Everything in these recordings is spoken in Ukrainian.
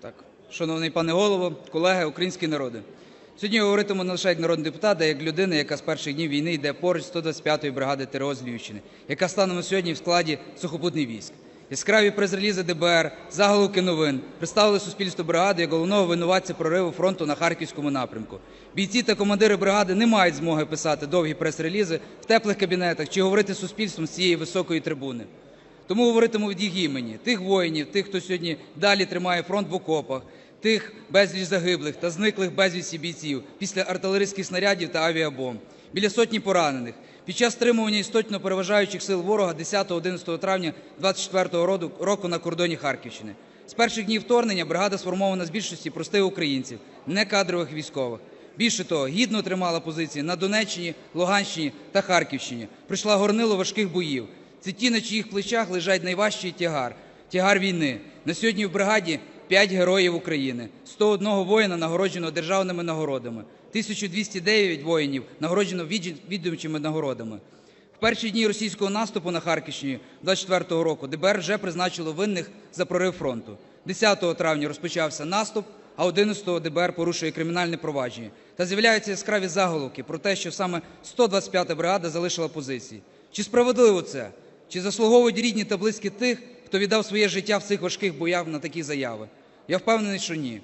Так, шановний пане голово, колеги, українські народи. Сьогодні говоритиму не лише як народний депутат, а як людина, яка з перших днів війни йде поруч з 125-ї бригади ТРО з Львівщини, яка станом на сьогодні в складі сухопутних військ. Яскраві прес-релізи ДБР, заголовки новин представили суспільству бригади як головного винуватця прориву фронту на харківському напрямку. Бійці та командири бригади не мають змоги писати довгі прес-релізи в теплих кабінетах чи говорити з суспільством з цієї високої трибуни. Тому говоритиму від їх імені, тих воїнів, тих, хто сьогодні далі тримає фронт в окопах, тих безліч загиблих та зниклих безвісті бійців після артилерійських снарядів та авіабомб, біля сотні поранених. Під час стримування істотно переважаючих сил ворога 10-11 травня 24 року року на кордоні Харківщини. З перших днів вторгнення бригада сформована з більшості простих українців, не кадрових військових. Більше того, гідно тримала позиції на Донеччині, Луганщині та Харківщині. Прийшла горнило важких боїв. Це ті, на чиїх плечах лежать найважчий тягар тягар війни. На сьогодні в бригаді 5 героїв України, 101 воїна нагороджено державними нагородами, 1209 воїнів нагороджено відомчими нагородами. В перші дні російського наступу на Харківщині 24-го року ДБР вже призначило винних за прорив фронту. 10 травня розпочався наступ, а 11-го ДБР порушує кримінальне провадження. Та з'являються яскраві заголовки про те, що саме 125-та бригада залишила позиції. Чи справедливо це? Чи заслуговують рідні та близькі тих, хто віддав своє життя в цих важких боях на такі заяви? Я впевнений, що ні.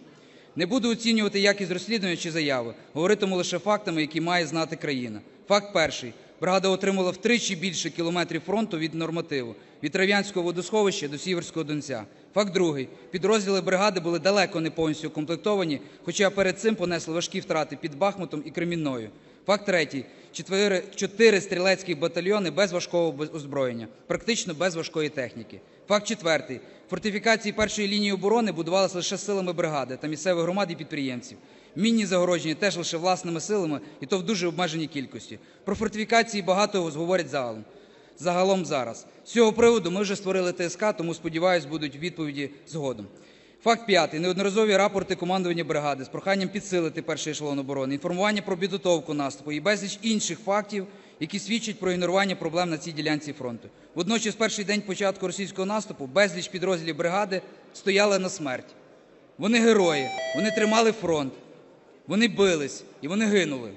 Не буду оцінювати якість розслідування чи заяви, говоритиму лише фактами, які має знати країна. Факт перший. Бригада отримала втричі більше кілометрів фронту від нормативу, від Трав'янського водосховища до Сіверського Донця. Факт другий. Підрозділи бригади були далеко не повністю укомплектовані, хоча перед цим понесли важкі втрати під Бахмутом і Кремінною. Факт третій. Чотири, стрілецькі батальйони без важкого озброєння, практично без важкої техніки. Факт четвертий. Фортифікації першої лінії оборони будувалися лише силами бригади та місцевих громад і підприємців. Мінні загородження теж лише власними силами, і то в дуже обмеженій кількості. Про фортифікації багато говорять загалом. Загалом зараз. З цього приводу ми вже створили ТСК, тому сподіваюсь, будуть відповіді згодом. Факт п'ятий. Неодноразові рапорти командування бригади з проханням підсилити перший ешелон оборони, інформування про підготовку наступу і безліч інших фактів, які свідчать про ігнорування проблем на цій ділянці фронту. Водночас, перший день початку російського наступу безліч підрозділів бригади стояли на смерть. Вони герої, вони тримали фронт, вони бились і вони гинули.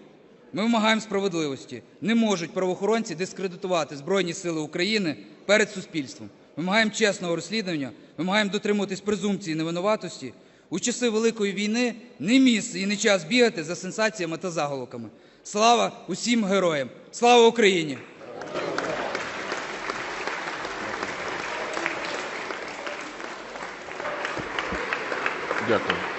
Ми вимагаємо справедливості. Не можуть правоохоронці дискредитувати Збройні Сили України перед суспільством. Вимагаємо чесного розслідування, вимагаємо дотримуватись презумпції невинуватості. У часи Великої війни не місце і не час бігати за сенсаціями та заголовками. Слава усім героям! Слава Україні! Дякую.